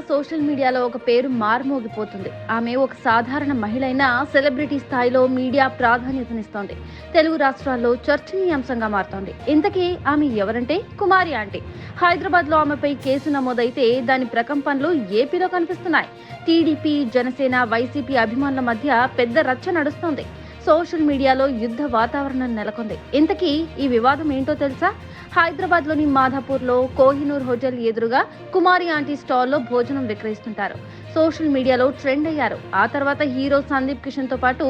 Social మీడియాలో ఒక పేరు మారుమోగిపోతుంది. ఆమె ఒక సాధారణ మహిళ సెలబ్రిటీ స్థాయిలో మీడియా ప్రాధాన్యతనిస్తోంది. తెలుగు రాష్ట్రాల్లో చర్చనీయాంశంగా మారుతోంది. ఇంతకీ ఆమె ఎవరంటే? కుమారి ఆంటీ. హైదరాబాద్లో ఆమెపై కేసు నమోదైతే దాని ప్రకంపనలు ఏపీలో కనిపిస్తున్నాయి. టీడీపీ జనసేన వైసీపీ అభిమానుల మధ్య పెద్ద రచ్చ నడుస్తోంది. సోషల్ మీడియాలో యుద్ధ వాతావరణం నెలకొంది. ఇంతకీ ఈ వివాదం ఏంటో తెలుసా? హైదరాబాద్లోని మాధాపూర్లో కోహినూర్ హోటల్ ఎదురుగా కుమారి ఆంటీ స్టాల్లో భోజనం విక్రయిస్తుంటారు. సోషల్ మీడియాలో ట్రెండ్ అయ్యారు. ఆ తర్వాత హీరో సందీప్ కిషన్తో పాటు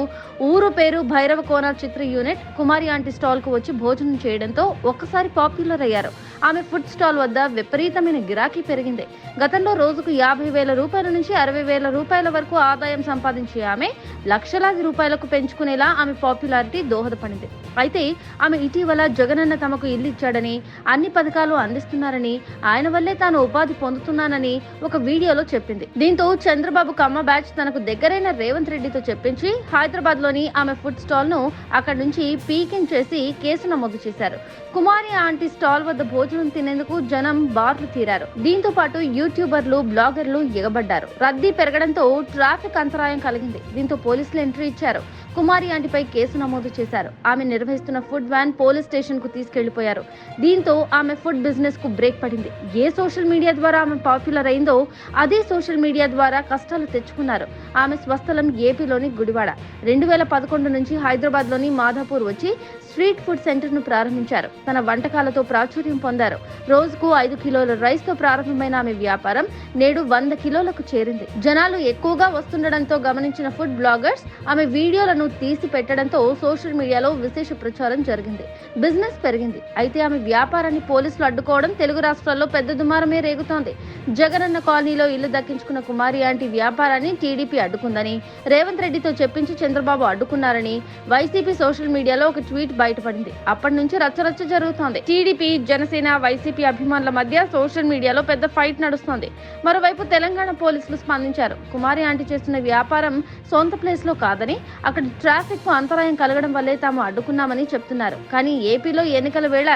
ఊరు పేరు భైరవ కోన చిత్ర యూనిట్ కుమారి ఆంటీ స్టాల్కు వచ్చి భోజనం చేయడంతో ఒక్కసారి పాపులర్ అయ్యారు. ఆమె ఫుడ్ స్టాల్ వద్ద విపరీతమైన గిరాకీ పెరిగింది. గతంలో రోజుకు యాభై వేల రూపాయల నుంచి అరవై వేల రూపాయల వరకు ఆదాయం సంపాదించే ఆమె లక్షలాది రూపాయలకు పెంచుకునేలా ఆమె పాపులారిటీ దోహదపడింది. అయితే ఆమె ఇటీవల జగనన్న తమకు ఇల్లు ఇచ్చాడని అన్ని పథకాలు అందిస్తున్నారని ఆయన వల్లే తాను ఉపాధి పొందుతున్నానని ఒక వీడియోలో చెప్పింది. దీంతో చంద్రబాబు కమ్మ బ్యాచ్ తనకు దగ్గరైన రేవంత్ రెడ్డితో చెప్పించి హైదరాబాద్లోని ఆమె ఫుడ్ స్టాల్ను అక్కడి నుంచి పీకింగ్ చేసి కేసు నమోదు చేశారు. కుమారి ఆంటీ స్టాల్ వద్ద భోజనం తినేందుకు జనం బార్లు తీరారు. దీంతో పాటు యూట్యూబర్లు బ్లాగర్లు ఎగబడ్డారు. రద్దీ పెరగడంతో ట్రాఫిక్ అంతరాయం కలిగింది. దీంతో పోలీసులు ఎంట్రీ ఇచ్చారు. కుమారి ఆంటీపై కేసు నమోదు చేశారు. ఆమె నిర్వహిస్తున్న ఫుడ్ వ్యాన్ పోలీస్ స్టేషన్కు తీసుకెళ్ళిపోయారు. దీంతో ఆమె ఫుడ్ బిజినెస్కు బ్రేక్ పడింది. ఏ సోషల్ మీడియా ద్వారా ఆమె పాపులర్ అయిందో అదే సోషల్ మీడియా ద్వారా కష్టాలు తెచ్చుకున్నారు. ఆమె స్వస్థలం ఏపీలోని గుడివాడ. రెండు వేల పదకొండు నుంచి హైదరాబాద్లోని మాధాపూర్ వచ్చి స్ట్రీట్ ఫుడ్ సెంటర్ను ప్రారంభించారు. తన వంటకాలతో ప్రాచుర్యం పొందారు. రోజుకు ఐదు కిలోల రైస్తో ప్రారంభమైన ఆమె వ్యాపారం నేడు వంద కిలోలకు చేరింది. జనాలు ఎక్కువగా వస్తుండడంతో గమనించిన ఫుడ్ బ్లాగర్స్ ఆమె వీడియోలను తీసి పెట్టడంతో సోషల్ మీడియాలో విశేష ప్రచారం జరిగింది. బిజినెస్ పెరిగింది. అయితే ఆమె వ్యాపారాన్ని పోలీసులు అడ్డుకోవడం తెలుగు రాష్ట్రాల్లో పెద్ద దుమారమే రేగుతోంది. జగనన్న కాలనీలో ఇల్లు దక్కించుకున్న కుమారి ఆంటీ వ్యాపారాన్ని టీడీపీ అడ్డుకుందని రేవంత్ రెడ్డితో చెప్పించి చంద్రబాబు అడ్డుకున్నారని వైసీపీ సోషల్ మీడియాలో ఒక ట్వీట్ బయటపడింది. అప్పటి నుంచి రచ్చరచ్చ జరుగుతోంది. టీడీపీ జనసేన వైసీపీ అభిమానుల మధ్య సోషల్ మీడియాలో పెద్ద ఫైట్ నడుస్తోంది. మరోవైపు తెలంగాణ పోలీసులు స్పందించారు. కుమారి ఆంటీ చేస్తున్న వ్యాపారం సొంత ప్లేస్లో కాదని అక్కడ ట్రాఫిక్కు అంతరాయం కలగడం వల్లే తాము అడ్డుకున్నామని చెప్తున్నారు. కానీ ఏపీలో ఎన్నికల వేళ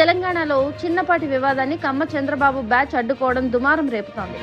తెలంగాణలో చిన్నపాటి వివాదాన్ని కమ్మ చంద్రబాబు బ్యాచ్ అడ్డుకోవడం దుమారం రేపుతోంది.